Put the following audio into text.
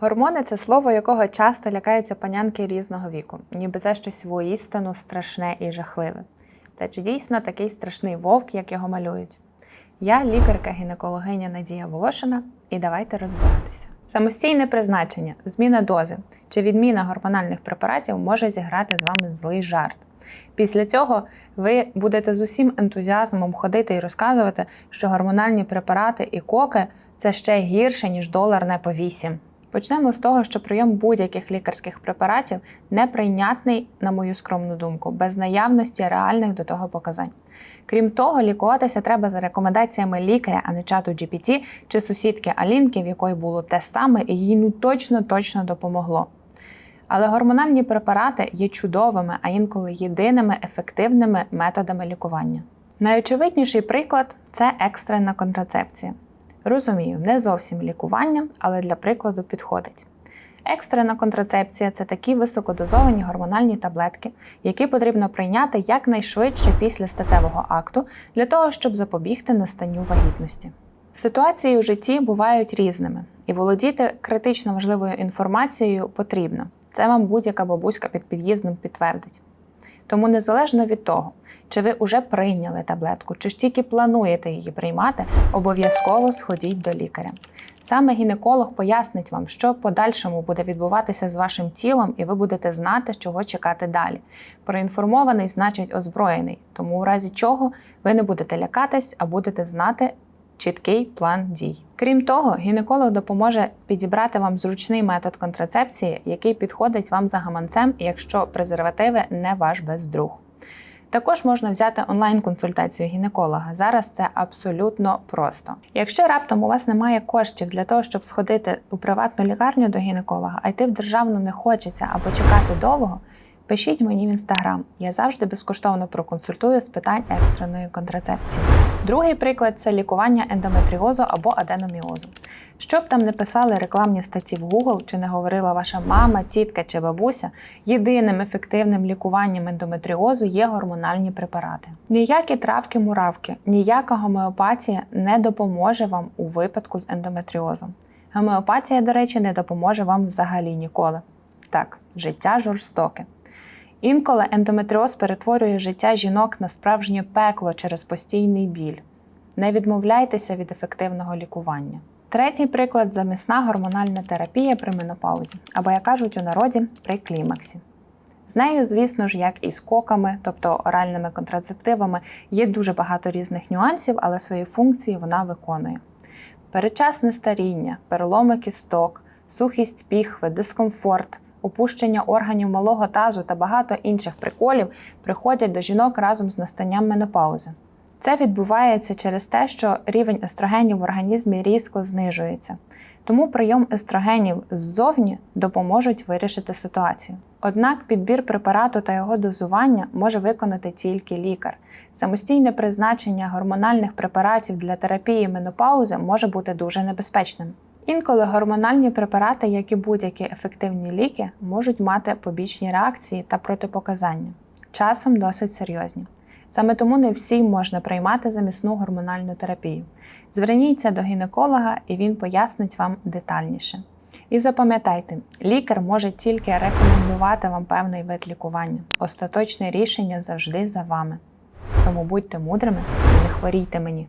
Гормони це слово, якого часто лякаються панянки різного віку, ніби це щось воістину страшне і жахливе. Та чи дійсно такий страшний вовк, як його малюють? Я лікарка-гінекологиня Надія Волошина, і давайте розбиратися. Самостійне призначення, зміна дози чи відміна гормональних препаратів може зіграти з вами злий жарт. Після цього ви будете з усім ентузіазмом ходити і розказувати, що гормональні препарати і коки це ще гірше, ніж долар не по 8. Почнемо з того, що прийом будь-яких лікарських препаратів неприйнятний, на мою скромну думку, без наявності реальних до того показань. Крім того, лікуватися треба за рекомендаціями лікаря, а не чату GPT чи сусідки Алінки, в якої було те саме, і їй ну точно точно допомогло. Але гормональні препарати є чудовими, а інколи єдиними ефективними методами лікування. Найочевидніший приклад це екстрена контрацепція. Розумію, не зовсім лікування, але для прикладу підходить. Екстрена контрацепція це такі високодозовані гормональні таблетки, які потрібно прийняти якнайшвидше після статевого акту для того, щоб запобігти настанню вагітності. Ситуації у житті бувають різними, і володіти критично важливою інформацією потрібно. Це вам будь-яка бабуська під під'їздом підтвердить. Тому незалежно від того, чи ви вже прийняли таблетку, чи ж тільки плануєте її приймати, обов'язково сходіть до лікаря. Саме гінеколог пояснить вам, що в подальшому буде відбуватися з вашим тілом, і ви будете знати, чого чекати далі. Проінформований значить озброєний, тому у разі чого ви не будете лякатись, а будете знати, чіткий план дій. Крім того, гінеколог допоможе підібрати вам зручний метод контрацепції, який підходить вам за гаманцем, якщо презервативи не ваш бездруг. Також можна взяти онлайн-консультацію гінеколога. Зараз це абсолютно просто. Якщо раптом у вас немає коштів для того, щоб сходити у приватну лікарню до гінеколога, а йти в державну не хочеться або чекати довго, пишіть мені в інстаграм. Я завжди безкоштовно проконсультую з питань екстреної контрацепції. Другий приклад це лікування ендометріозу або аденоміозу. Щоб там не писали рекламні статті в Google, чи не говорила ваша мама, тітка чи бабуся, єдиним ефективним лікуванням ендометріозу є гормональні препарати. Ніякі травки-муравки, ніяка гомеопатія не допоможе вам у випадку з ендометріозом. Гомеопатія, до речі, не допоможе вам взагалі ніколи. Так, життя жорстоке. Інколи ендометріоз перетворює життя жінок на справжнє пекло через постійний біль. Не відмовляйтеся від ефективного лікування. Третій приклад замісна гормональна терапія при менопаузі, або, як кажуть у народі, при клімаксі. З нею, звісно ж, як і з коками, тобто оральними контрацептивами, є дуже багато різних нюансів, але свої функції вона виконує. Передчасне старіння, переломи кісток, сухість піхви, дискомфорт, опущення органів малого тазу та багато інших приколів приходять до жінок разом з настанням менопаузи. Це відбувається через те, що рівень естрогенів в організмі різко знижується. Тому прийом естрогенів ззовні допоможуть вирішити ситуацію. Однак підбір препарату та його дозування може виконати тільки лікар. Самостійне призначення гормональних препаратів для терапії менопаузи може бути дуже небезпечним. Інколи гормональні препарати, як і будь-які ефективні ліки, можуть мати побічні реакції та протипоказання, часом досить серйозні. Саме тому не всім можна приймати замісну гормональну терапію. Зверніться до гінеколога і він пояснить вам детальніше. І запам'ятайте, лікар може тільки рекомендувати вам певний вид лікування. Остаточне рішення завжди за вами. Тому будьте мудрими і не хворійте мені.